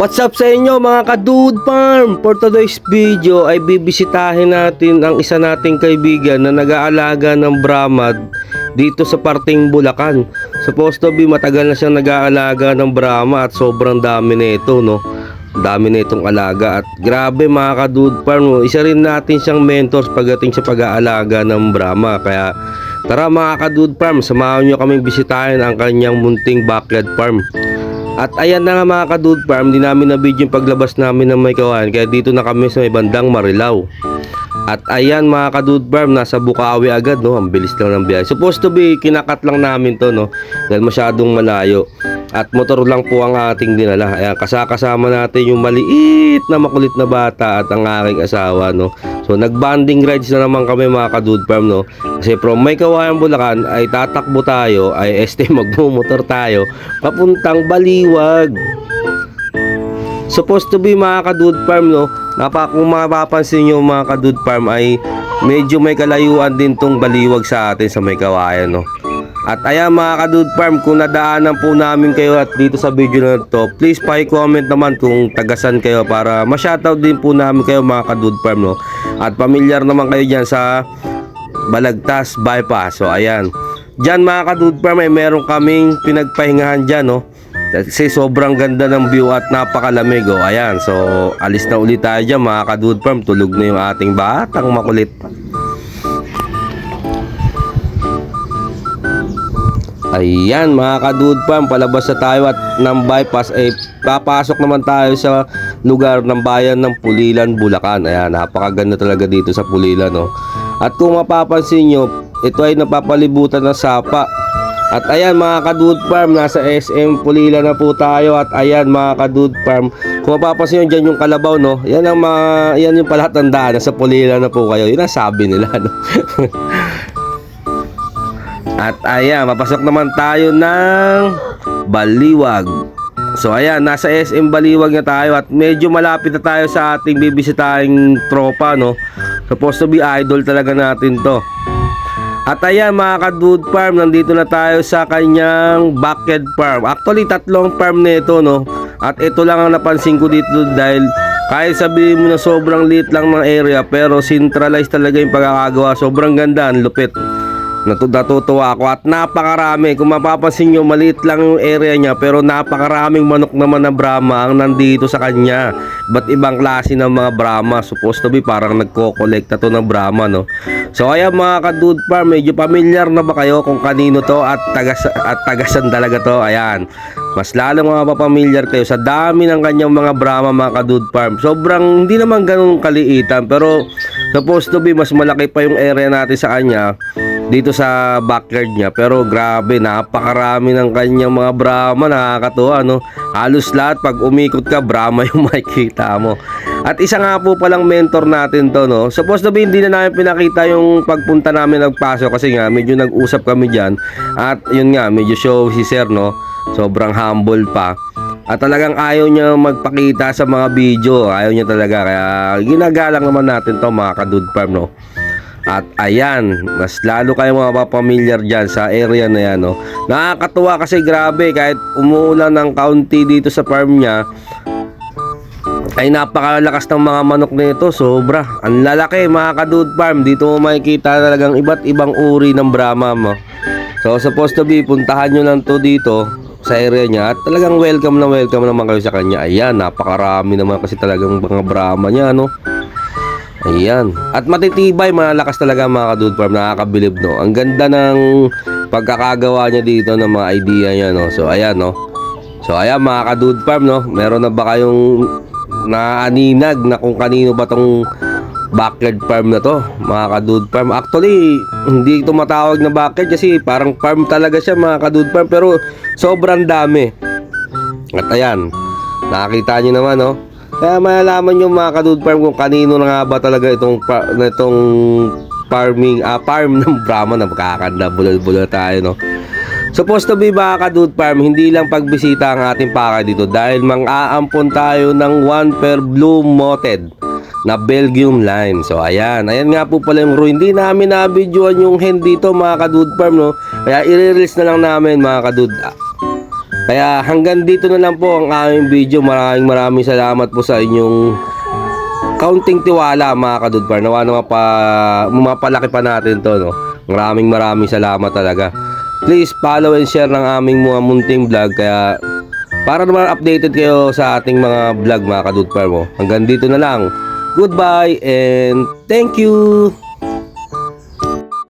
What's up sa inyo mga ka-dude farm? For today's video ay bibisitahin natin ang isa nating kaibigan na nag-aalaga ng Brahmad dito sa parting Bulacan. Supposed to be matagal na siyang nag-aalaga ng Brahma at sobrang dami na ito no. Dami na itong alaga at grabe mga ka-dude farm. Isa rin natin siyang mentors pagdating sa pag-aalaga ng Brahma kaya Tara mga ka-dude farm, samahan nyo kaming bisitahin ang kanyang munting backyard farm. At ayan na nga mga ka-dude farm, di namin na video yung paglabas namin ng may kawan kaya dito na kami sa may bandang Marilao. At ayan mga ka-dude farm, nasa Bukawi agad no, ang bilis lang ng biyahe. Supposed to be, kinakat lang namin to no, dahil masyadong malayo. At motor lang po ang ating dinala. Ayan, kasakasama natin yung maliit na makulit na bata at ang aking asawa no. So nagbanding rides na naman kami mga ka-dude farm no. Kasi from may kawayan Bulacan ay tatakbo tayo, ay este magmumotor tayo papuntang Baliwag. Supposed to be mga ka-dude farm no. Napa, kung mapapansin nyo mga ka-dude farm ay medyo may kalayuan din tong Baliwag sa atin sa may kawayan no. At ayan mga ka-dude farm, kung nadaanan po namin kayo at dito sa video na to, please pa-comment naman kung tagasan kayo para ma-shoutout din po namin kayo mga ka-dude farm no. At pamilyar naman kayo dyan sa Balagtas Bypass. So ayan. Diyan mga ka-dude farm ay meron kaming pinagpahingahan dyan no. Kasi sobrang ganda ng view at napakalamig oh. Ayan. So alis na ulit tayo dyan mga ka-dude farm. Tulog na yung ating batang makulit. Ayan mga ka-dude farm, palabas na tayo at ng bypass ay papasok naman tayo sa lugar ng bayan ng Pulilan, Bulacan. Ayan, napakaganda talaga dito sa Pulilan. No? At kung mapapansin nyo, ito ay napapalibutan ng sapa. At ayan mga ka-dude farm, nasa SM Pulilan na po tayo. At ayan mga ka-dude farm, kung mapapansin nyo dyan yung kalabaw, no? Yan ang mga, yan yung palatandaan, nasa Pulilan na po kayo. Yun ang sabi nila, no? At ayan, mapasok naman tayo ng Baliwag. So ayan, nasa SM Baliwag na tayo at medyo malapit na tayo sa ating bibisitahing tropa, no? Supposed to be idol talaga natin to. At ayan mga ka-dude farm, nandito na tayo sa kanyang backyard farm. Actually, tatlong farm na ito, no? At ito lang ang napansin ko dito dahil kahit sabihin mo na sobrang liit lang ng area pero centralized talaga yung pagkakagawa. Sobrang ganda, ang lupit. Natu natutuwa ako at napakarami. Kung mapapansin nyo, maliit lang yung area niya pero napakaraming manok naman na Brahma ang nandito sa kanya. Ba't ibang klase ng mga Brahma? Supposed to be parang nagko-collect to ng Brahma, no? So ayan mga ka-dude farm, medyo familiar na ba kayo kung kanino to at, tagas at tagasan talaga to? Ayan. Mas lalo mga papamilyar kayo sa dami ng kanyang mga Brahma mga ka-dude farm. Sobrang hindi naman ganun kaliitan pero supposed to be mas malaki pa yung area natin sa kanya dito sa backyard niya. Pero grabe napakarami ng kanyang mga Brahma. Nakakatuwa no? Halos lahat pag umikot ka Brahma yung makikita mo. At isa nga po palang mentor natin to no? Supposed to be hindi na namin pinakita yung pagpunta namin nagpasok kasi nga medyo nag-usap kami dyan. At yun nga medyo show si sir no? Sobrang humble pa. At talagang ayaw niya magpakita sa mga video. Ayaw niya talaga. Kaya ginagalang naman natin to mga ka-dude farm no at ayan, mas lalo kayo mga papamilyar dyan sa area na yan. No? Nakakatuwa kasi grabe kahit umuulan ng kaunti dito sa farm niya ay napakalakas ng mga manok nito sobra ang lalaki mga ka-dude farm dito mo makikita talagang iba't ibang uri ng Brahma mo so supposed to be puntahan nyo lang to dito sa area niya at talagang welcome na welcome naman kayo sa kanya ayan napakarami naman kasi talagang mga Brahma niya no Ayan. At matitibay, malakas talaga mga ka-dude farm. Nakakabilib, no? Ang ganda ng pagkakagawa niya dito ng mga idea niya, no? So, ayan, no? So, ayan mga ka-dude farm, no? Meron na ba kayong naaninag na kung kanino ba tong backyard farm na to? Mga ka-dude farm. Actually, hindi ito matawag na backyard kasi parang farm talaga siya, mga ka-dude farm. Pero, sobrang dami. At ayan, nakakita niyo naman, no? Kaya malalaman yung mga ka-dude farm kung kanino na nga ba talaga itong pa, na itong farming ah, farm ng Brahma na makakanda bulol-bulol tayo no. Supposed to be mga ka-dude farm, hindi lang pagbisita ang ating paka dito dahil mang-aampon tayo ng one per blue moted na Belgium line. So ayan, ayan nga po pala yung row. Hindi namin na-videoan yung hen dito mga ka-dude farm no. Kaya i-release na lang namin mga ka-dude Kaya hanggang dito na lang po ang aming video. Maraming maraming salamat po sa inyong kaunting tiwala mga kadudpar. Nawa na mapa, mapalaki pa natin to. No? Maraming maraming salamat talaga. Please follow and share ng aming mga munting vlog. Kaya para naman updated kayo sa ating mga vlog mga kadudpar mo. Hanggang dito na lang. Goodbye and thank you!